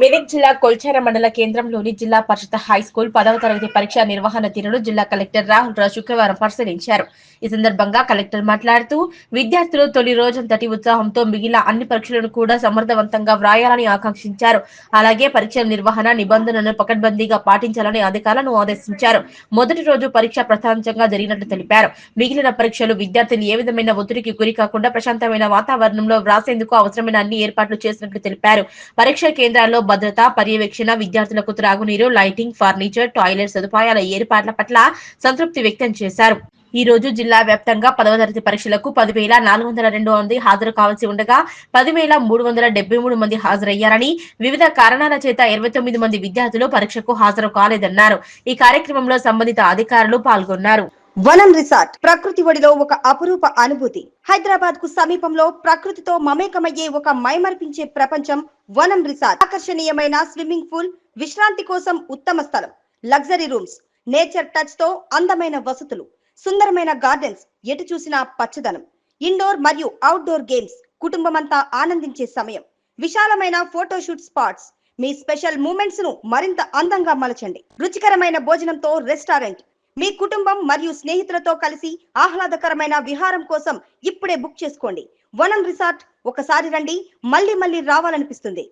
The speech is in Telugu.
మెదక్ జిల్లా కొల్చార మండల కేంద్రంలోని జిల్లా పరిషత్ హై స్కూల్ పదవ తరగతి పరీక్ష నిర్వహణ తీరును జిల్లా కలెక్టర్ రాహుల్ రావు శుక్రవారం పరిశీలించారు. ఈ సందర్భంగా కలెక్టర్ మాట్లాడుతూ విద్యార్థులు తొలి రోజంతటి ఉత్సాహంతో మిగిలిన అన్ని పరీక్షలను కూడా సమర్థవంతంగా వ్రాయాలని ఆకాంక్షించారు. అలాగే పరీక్షల నిర్వహణ నిబంధనలను పకడ్బందీగా పాటించాలని అధికారులను ఆదేశించారు. మొదటి రోజు పరీక్ష ప్రశాంతంగా జరిగినట్లు తెలిపారు. మిగిలిన పరీక్షలు విద్యార్థులు ఏ విధమైన ఒత్తిడికి గురి కాకుండా ప్రశాంతమైన వాతావరణంలో వ్రాసేందుకు అవసరమైన అన్ని ఏర్పాట్లు చేసినట్లు తెలిపారు. పరీక్ష కేంద్రాల్లో భద్రత పర్యవేక్షణ విద్యార్థులకు త్రాగునీరు లైటింగ్ ఫర్నిచర్ టాయిలెట్ సదుపాయాల ఏర్పాట్ల పట్ల సంతృప్తి వ్యక్తం చేశారు. ఈ రోజు జిల్లా వ్యాప్తంగా పదవ తరగతి పరీక్షలకు పదివేల నాలుగు వందల రెండు మంది హాజరు కావాల్సి ఉండగా పదివేల మూడు వందల డెబ్బై మూడు మంది హాజరయ్యారని వివిధ కారణాల చేత ఇరవై తొమ్మిది మంది విద్యార్థులు పరీక్షకు హాజరు కాలేదన్నారు. ఈ కార్యక్రమంలో సంబంధిత అధికారులు పాల్గొన్నారు. వనం రిసార్ట్ ప్రకృతి ఒడిలో ఒక అపురూప అనుభూతి. హైదరాబాద్కు సమీపంలో ప్రకృతితో మమేకమయ్యే ఒక మైమర్పించే ప్రపంచం వనం రిసార్ట్. ఆకర్షణీయమైన స్విమ్మింగ్ పూల్ విశ్రాంతి కోసం ఉత్తమ స్థలం. లగ్జరీ రూమ్స్ నేచర్ టచ్తో అందమైన వసతులు. సుందరమైన గార్డెన్స్ ఎటు చూసినా పచ్చదనం. ఇండోర్ మరియు అవుట్డోర్ గేమ్స్ కుటుంబమంతా ఆనందించే సమయం. విశాలమైన ఫోటోషూట్ స్పాట్స్. మీ స్పెషల్ మూమెంట్స్ను మరింత అందంగా మలచండి. రుచికరమైన భోజనంతో రెస్టారెంట్ మీ కుటుంబం మరియు స్నేహితులతో కలిసి ఆహ్లాదకరమైన విహారం కోసం ఇప్పుడే బుక్ చేసుకోండి. వనం రిసార్ట్ ఒకసారి రండి. మళ్ళీ మళ్ళీ రావాలనిపిస్తుంది.